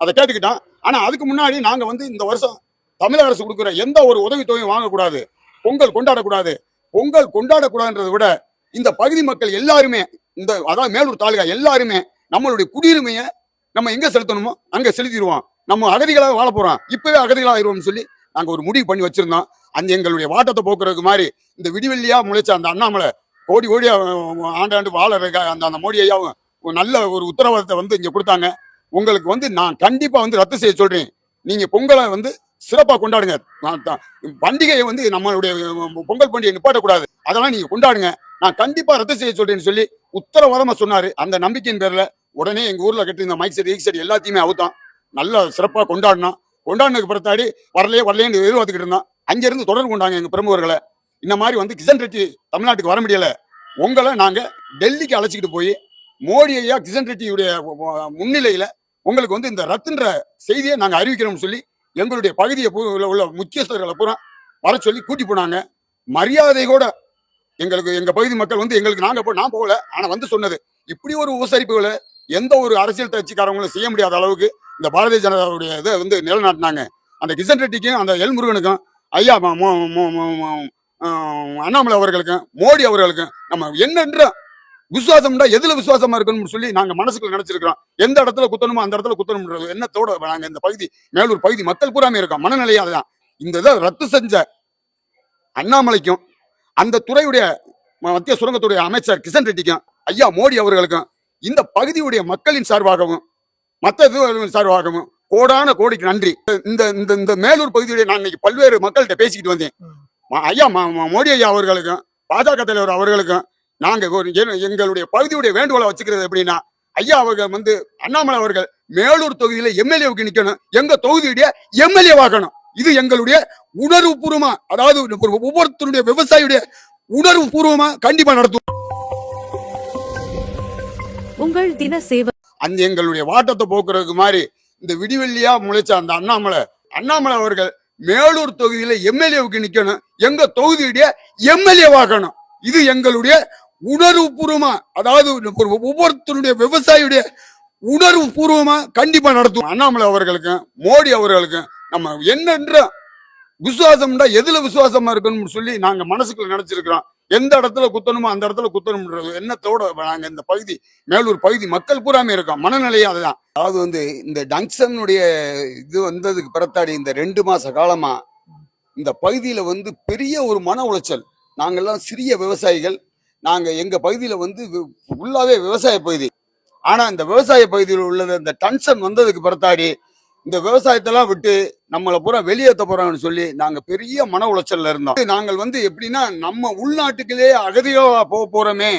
அதை கேட்டுக்கிட்டான். ஆனா அதுக்கு முன்னாடி நாங்க வந்து இந்த வருஷம் தமிழக அரசு கொடுக்குற எந்த ஒரு உதவித்தொகையும் வாங்கக்கூடாது. பொங்கல் கொண்டாடக்கூடாது. பொங்கல் கொண்டாடக்கூடாதுன்றதை விட இந்த பகுதி மக்கள் எல்லாருமே இந்த அதாவது மேலூர் தாலுகா எல்லாருமே நம்மளுடைய குடியுரிமையை நம்ம எங்க செலுத்தணுமோ அங்க செலுத்திடுவோம். நம்ம அகதிகளாக வாழ போறோம். இப்பவே அகதிகளாக ஆயிடுவோம்னு சொல்லி நாங்க ஒரு முடிவு பண்ணி வச்சிருந்தோம். அந்த எங்களுடைய வாட்டத்தை போக்குறதுக்கு மாதிரி இந்த விடிவெள்ளியா முளைச்ச அந்த அண்ணாமலை ஓடி ஓடி ஆண்டாண்டு வாழறதுக்கு அந்த அந்த மோடி ஐயாவும் ஒரு நல்ல ஒரு உத்தரவாதத்தை வந்து இங்க கொடுத்தாங்க. உங்களுக்கு வந்து நான் கண்டிப்பா வந்து ரத்து செய்ய சொல்றேன். நீங்க பொங்கலை வந்து சிறப்பா கொண்டாடுங்க. நான் பண்டிகையை வந்து நம்மளுடைய பொங்கல் பண்டிகை நிப்பாட்டக்கூடாது. அதெல்லாம் நீங்க கொண்டாடுங்க. நான் கண்டிப்பா ரத்து செய்ய சொல்றேன்னு சொல்லி உத்தரவாதமா சொன்னாரு. அந்த நம்பிக்கையின் பேர்ல உடனே எங்க ஊர்ல கட்டி இந்த மைக் செட் ஈக் செட் எல்லாத்தையுமே அவுத்தான். நல்லா சிறப்பா கொண்டாடினோம் கொண்டாடினதுக்கு பிறத்தாடி வரலையே வரலையேன்னு எதிர்பார்த்துக்கிட்டு இருந்தோம் அங்கேருந்து தொடர்பு கொண்டாங்க எங்க பிரமுகர்களை. இந்த மாதிரி வந்து கிஷன் ரெட்டி தமிழ்நாட்டுக்கு வர முடியல. உங்களை நாங்க டெல்லிக்கு அழைச்சிக்கிட்டு போய் மோடி ஐயா கிஷன் ரெட்டியுடைய முன்னிலையில உங்களுக்கு வந்து இந்த ரத்துன்ற செய்தியை நாங்கள் அறிவிக்கிறோம்னு சொல்லி எங்களுடைய பகுதியை உள்ள முக்கியஸ்தர்களை பூரா வர சொல்லி கூட்டி போனாங்க. மரியாதை கூட எங்களுக்கு எங்கள் பகுதி மக்கள் வந்து எங்களுக்கு நாங்கள் போ நான் போகல. ஆனால் வந்து சொன்னது இப்படி ஒரு உபசரிப்புகளை எந்த ஒரு அரசியல் கட்சிக்காரங்களும் செய்ய முடியாத அளவுக்கு இந்த பாரதிய ஜனதாவுடைய இதை வந்து நிலைநாட்டினாங்க. அந்த கிஷன் ரெட்டிக்கும் அந்த எல் முருகனுக்கும் ஐயா அண்ணாமலை அவர்களுக்கும் மோடி அவர்களுக்கும் நம்ம என்னன்ற விசுவாசம்டா எதுல விசுவாசமா இருக்கணும்னு சொல்லி நாங்க மனசுக்குள்ள நினைச்சிருக்கிறோம். எந்த இடத்துல குத்தணுமோ அந்த இடத்துல குத்தணும்ன்ற எண்ணத்தோட நாங்க இந்த பகுதி மேலூர் பகுதி மக்கள் பூராமே இருக்கோம். மனநிலையா அதுதான். இந்த இதை ரத்து செஞ்ச அண்ணாமலைக்கும் அந்த துறையுடைய மத்திய சுரங்கத்துடைய அமைச்சர் கிஷன் ரெட்டிக்கும் ஐயா மோடி அவர்களுக்கும் இந்த பகுதியுடைய மக்களின் சார்பாகவும் மற்ற இது சார்பாகவும் கோடான கோடிக்கு நன்றி. இந்த இந்த இந்த மேலூர் பகுதியுடைய நான் இன்னைக்கு பல்வேறு மக்கள்கிட்ட பேசிக்கிட்டு வந்தேன். ஐயா மோடி ஐயா அவர்களுக்கும் பாஜக தலைவர் அவர்களுக்கும் நாங்க ஒரு எ- எங்களுடைய பகுதியுடைய வேண்டுகோளை வச்சுக்கிறது எப்படின்னா ஐயா அவர்கள் வந்து அண்ணாமலை அவர்கள் மேலூர் தொகுதியில எம்எல்ஏவுக்கு நிக்கணும். எங்க தொகுதியுடைய எம்எல்ஏ வாக்கணும். இது எங்களுடைய உணர்வு பூர்வமா அதாவது ஒவ்வொருத்தருடைய விவசாயியுடைய உணர்வு பூர்வமா கண்டிப்பா நடத்தும் உங்கள் தின சேவை அந்த எங்களுடைய வாட்டத்தை போக்குறதுக்கு மாதிரி இந்த விடிவெள்ளியா முளைச்ச அந்த அண்ணாமலை அண்ணாமலை அவர்கள் மேலூர் தொகுதியில எம்எல்ஏவுக்கு நிக்கணும். எங்க தொகுதியுடைய எம்எல்ஏ வாக்கணும். இது எங்களுடைய உணர்வு பூர்வமா அதாவது ஒவ்வொருத்தருடைய விவசாயியுடைய உணர்வு பூர்வமா கண்டிப்பா நடத்தும் அண்ணாமலை அவர்களுக்கும் மோடி அவர்களுக்கும் நம்ம என்னன்ற விசுவாசம்டா எதுல விசுவாசமா இருக்கணும்னு சொல்லி நாங்க மனசுக்குள்ள நினைச்சிருக்கிறோம். எந்த இடத்துல குத்தணுமோ அந்த இடத்துல குத்தணும்ன்ற எண்ணத்தோட நாங்க இந்த பகுதி மேலூர் பகுதி மக்கள் பூராமே இருக்கோம். மனநிலையே அதுதான். அதாவது வந்து இந்த டங்ஷனுடைய இது வந்ததுக்கு பிறத்தாடி இந்த ரெண்டு மாச காலமா இந்த பகுதியில வந்து பெரிய ஒரு மன உளைச்சல். நாங்கெல்லாம் சிறிய விவசாயிகள் நாங்க எங்க பகுதியில வந்து ஃபுல்லாகவே ஃபுல்லாவே விவசாய பகுதி. ஆனா இந்த விவசாய பகுதியில் உள்ளது இந்த டன்ஷன் வந்ததுக்கு பிறத்தாடி இந்த விவசாயத்தெல்லாம் விட்டு நம்மளை பூரா வெளியேற்ற போறோம்னு சொல்லி நாங்க பெரிய மன உளைச்சல்ல இருந்தோம். நாங்கள் வந்து எப்படின்னா நம்ம உள்நாட்டுக்குள்ளேயே அகதியோ போக போறோமே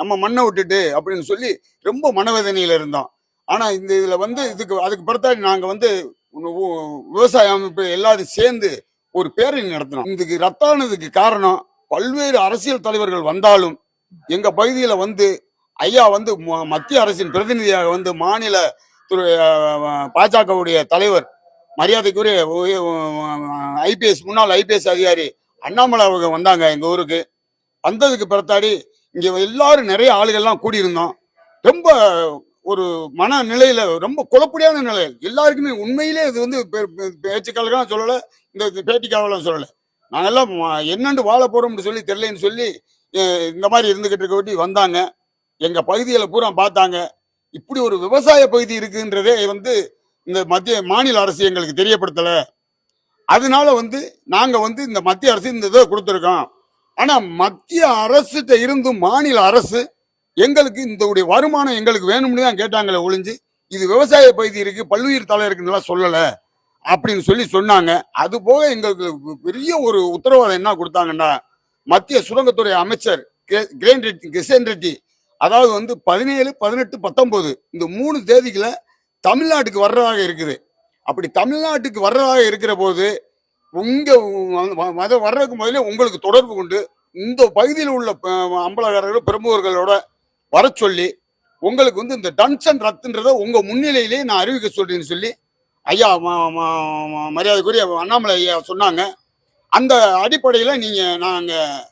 நம்ம மண்ணை விட்டுட்டு அப்படின்னு சொல்லி ரொம்ப மனவேதனையில இருந்தோம். ஆனா இந்த இதுல வந்து இதுக்கு அதுக்கு பிறத்தாடி நாங்க வந்து விவசாய அமைப்பு எல்லாரும் சேர்ந்து ஒரு பேரணி நடத்தினோம். இதுக்கு ரத்தானதுக்கு காரணம் பல்வேறு அரசியல் தலைவர்கள் வந்தாலும் எங்க பகுதியில வந்து ஐயா வந்து ம- மத்திய அரசின் பிரதிநிதியாக வந்து மாநில பாஜகவுடைய தலைவர் மரியாதைக்குரிய ஐபிஎஸ் முன்னாள் ஐபிஎஸ் அதிகாரி அண்ணாமலை அவங்க வந்தாங்க எங்க ஊருக்கு. வந்ததுக்கு பிறத்தாடி இங்க எல்லாரும் நிறைய ஆளுகள்லாம் கூடியிருந்தோம். ரொம்ப ஒரு மன நிலையில் ரொம்ப குழப்படியான நிலையில். எல்லாருக்குமே உண்மையிலே இது வந்து பே- பே- சொல்லல இந்த பேட்டிக்காவெல்லாம் சொல்லலை. நாங்கெல்லாம் என்னென்று வாழ போகிறோம்னு சொல்லி தெரிலன்னு சொல்லி இந்த மாதிரி இருந்துகிட்டு இருக்கவட்டி வந்தாங்க. எங்கள் பகுதியில் பூரா பார்த்தாங்க. இப்படி ஒரு விவசாய பகுதி இருக்குன்றதே வந்து இந்த மத்திய மாநில அரசு எங்களுக்கு தெரியப்படுத்தலை. அதனால வந்து நாங்கள் வந்து இந்த மத்திய அரசு இந்த இதை கொடுத்துருக்கோம். ஆனால் மத்திய அரசுகிட்ட இருந்தும் மாநில அரசு எங்களுக்கு இந்த உடைய வருமானம் எங்களுக்கு வேணும்னு தான் கேட்டாங்களே ஒழிஞ்சு இது விவசாய பகுதி இருக்குது பல்லுயிர் தலை இருக்குன்னுலாம் சொல்லலை. அப்படின்னு சொல்லி சொன்னாங்க. அது போக எங்களுக்கு பெரிய ஒரு உத்தரவாதம் என்ன கொடுத்தாங்கன்னா மத்திய சுரங்கத்துறை அமைச்சர் கிரேன் ரெட்டி கிஷன் ரெட்டி அதாவது வந்து பதினேழு பதினெட்டு பத்தொன்பது இந்த மூணு தேதிகளை தமிழ்நாட்டுக்கு வர்றதாக இருக்குது. அப்படி தமிழ்நாட்டுக்கு வர்றதாக இருக்கிற போது உங்க வர்றதுக்கு முதல்ல உங்களுக்கு தொடர்பு கொண்டு இந்த பகுதியில் உள்ள அம்பலகாரர்கள் பிரமுகர்களோட வர சொல்லி உங்களுக்கு வந்து இந்த டன்சன் ரத்துன்றதை உங்க முன்னிலையிலே நான் அறிவிக்க சொல்றேன்னு சொல்லி ஐயா மரியாதைக்குரிய அண்ணாமலை ஐயா சொன்னாங்க. அந்த அடிப்படையில் நீங்கள் நாங்கள்